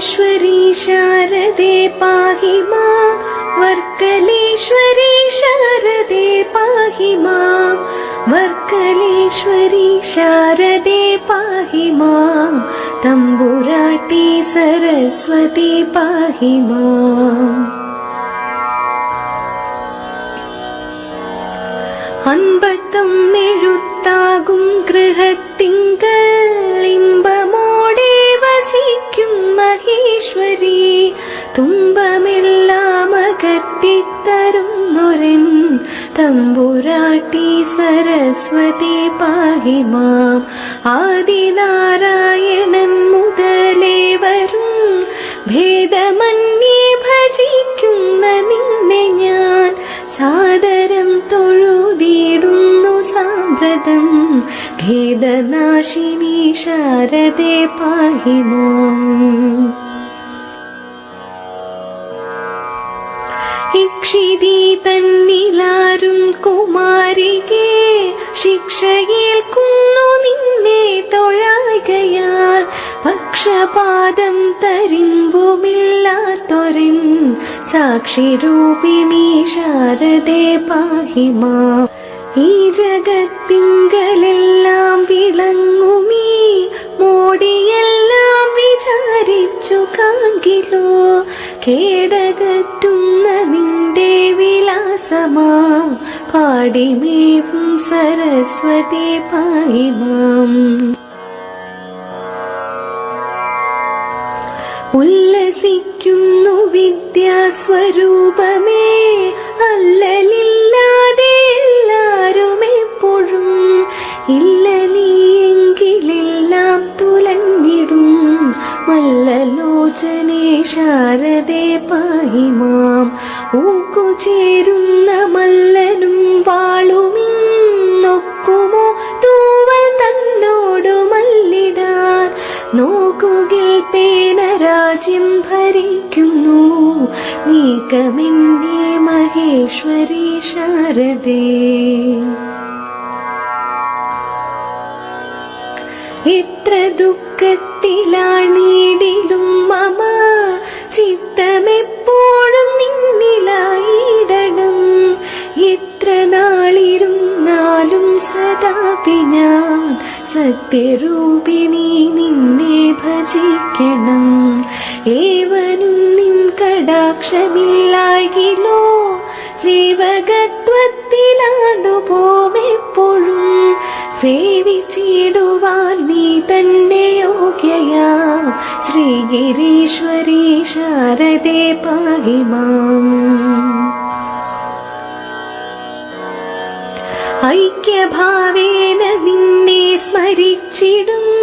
वर्कलेश्वरी शारदे पाहि मा वर्कलेश्वरी शारदे पाहि मा वर्कलेश्वरी शारदे पाहि मा तम्बुराटी सरस्वती पाहि मा। पाहिमा अगु गृहत् തമ്പുരാട്ടി സരസ്വതി പാഹിമാം ആദിനാരായണൻ മുതലേ വരും. ഭേദമന്യേ ഭജിക്കുന്ന നിന്നെ ഞാൻ. സാദരം തൊഴുതിയിടുന്നു സാമ്പ്രതം. ഭേദനാശിനി ശാരദേ പാഹിമാം ഇക്ഷിതി തന്നിലാരും സാക്ഷിരൂപിണി ശാരദേ പാഹിമാ ഈ ജഗത്തിങ്കലെല്ലാം വിളങ്ങുമീ. മോടിയെല്ലാം വിചാരിച്ചു കാങ്കിലോ. കേടകറ്റുന്ന നിന്റെ വിലാസമാ. പാടിമേവും സരസ്വതി പായിമാം ഉല്ലസിക്കുന്നു വിദ്യാസ്വരൂപമേ. അല്ലലില്ലാതെ എല്ലാരും എപ്പോഴും ഇല്ല നീയെങ്കിലെല്ലാം തുലഞ്ഞിടും. മല്ലലോചനേ ശാരദേ പാഹിമാം. ഊക്കു ചേരുന്ന പേനരാജ്യം ഭരിക്കുന്നു. നീക്കമെന്നെ മഹേശ്വരി ശാരദേ. എത്ര ദുഃഖത്തിലാണീടിടും മമ. ചിത്തമെപ്പോഴും നിന്നിലായിടണം. എത്ര നാളിരുന്നാലും സദാപി ഞാൻ സത്യരൂപിണി നിന്നെ ഭജിക്കണം. ഏവനും നിൻ കടാക്ഷമില്ലായിലോ സേവകത്വത്തിലാണ്ടു പോമെപ്പോഴും സേവിച്ചിടുവാൻ നീ തന്നെ യോഗ്യയാ. ശ്രീഗിരീശ്വരി ശാരദേ പാഹിമാം ഐക്യഭാവേന നിന്നെ സ്മരിച്ചിടും.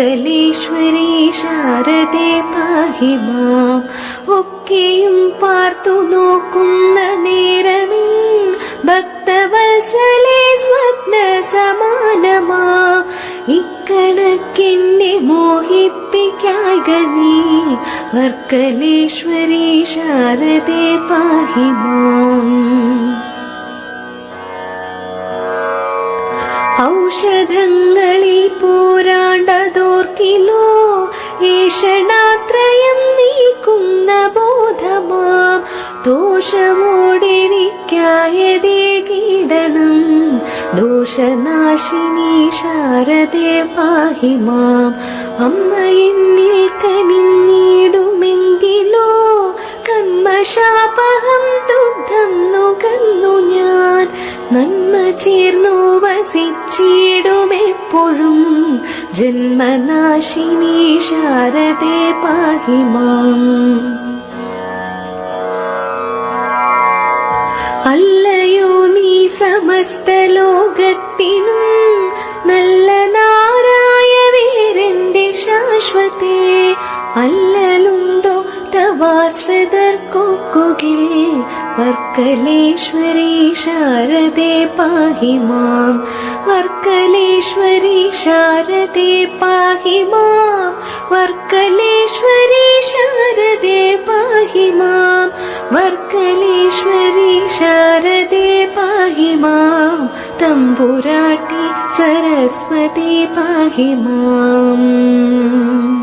വർക്കലേശ്വരി ശാരദേ പാഹിമാം ഒക്കെയും പാർത്തു നോക്കുന്ന നേരമിൽ ഭക്തവത്സലേ സ്വപ്ന സമാനമാ. ഇക്കണക്കിന്നെ മോഹിപ്പിക്കാക നീ. വർക്കലേശ്വരി ശാരദേ പാഹിമാം ഔഷധങ്ങളിൽ പോരാണ്ടതോർക്കിലോ ഏഷണാത്രയം നീക്കുന്ന ബോധമാം. ദോഷമോടെനിക്കായതേ കീടണം. ദോഷനാശിനി ശാരദേ പാഹിമാം. അമ്മ എന്നിൽ കനിഞ്ഞിടുമെങ്കിലോ? കന്മശാപഹം ദുഗ്ധം നുകന്നു ഞാൻ. നന്മ ചേർന്നു വസിച്ചിടുമെപ്പോഴും ജന്മനാശിനി ശാരദേ പാഹിമാം. അല്ലയോ നീ സമസ്ത ലോകത്തിനും നല്ല നാരായ വേരന്റെ ശാശ്വതേ അല്ലലുണ്ടോ തവാശ്രിതർക്കൊക്കുകിൽ वर्कलेश्वरी शारदे पाहि मां। वर्कलेश्वरी शारदे पाहि मा। वर्कलेश्वरी शारदे पाहि मां। वर्कलेश्वरी शारदे पाहि मां। तम्बुराटी सरस्वती पाहि माम्